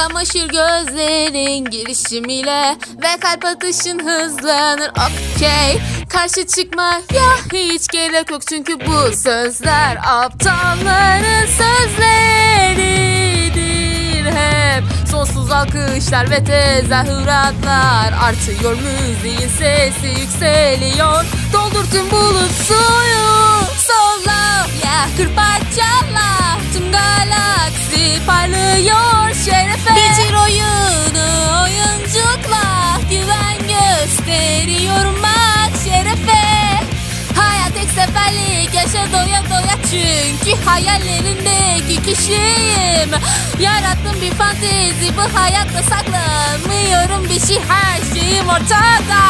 Kamaşır gözlerin girişimiyle Ve kalp atışın hızlanır. Okey Karşı çıkma. Ya hiç gerek yok Çünkü bu sözler aptalların sözleridir. Hep Sonsuz alkışlar ve tezahüratlar. Artıyor müziğin sesi yükseliyor. Doldur tüm bulut suyu Çünkü hayallerindeki kişiyim. Yarattım bir fantezi bu hayatta saklamıyorum bir şey Her şeyim ortada.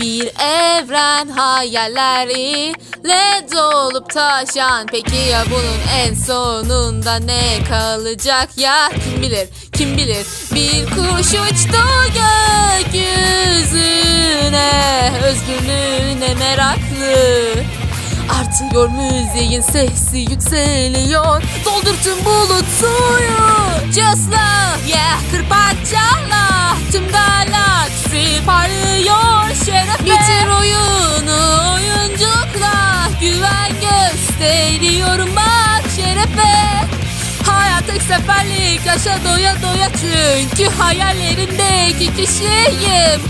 Bir evren hayaller ile dolup taşan. Peki ya bunun en sonunda ne kalacak? Ya kim bilir kim bilir? Bir kuş uçtu gökyüzüne Özgürlüğüne meraklı. Artıyor müziğin sesi yükseliyor. Doldur tüm bulut Just love yeah kır parçala Tüm galaksi parlıyor şerefe Tek seferlik. Yaşa doya doya Çünkü hayallerindeki kişiyim.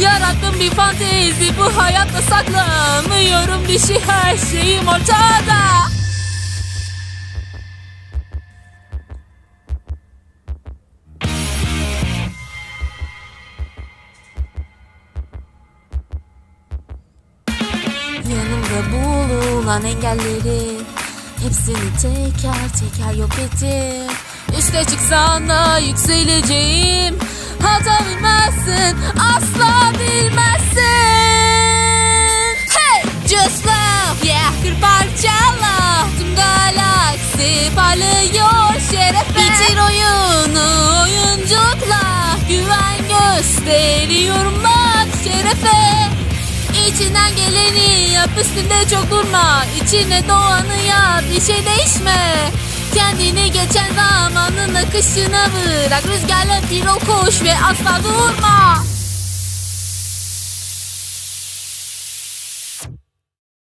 Yarattım bir fantezi bu hayatta saklamıyorum bir şey her şeyim ortada. Yanımda bulunan engelleri Hepsini teker teker yok ettim Üste çıksana yükseleceğim. Hata bilmezsin asla bilmezsin. Hey! Just love yeah. Kır parçala Tüm galaksi parlıyor şerefe. Bitir oyunu oyuncukla Güven gösteriyorum bak şerefe. İçinden geleni yap üstünde çok durma. İçine doğanı yap bir şey değişme. Kendini geçen zamanın akışına bırak Rüzgarla bir ol koş ve asla durma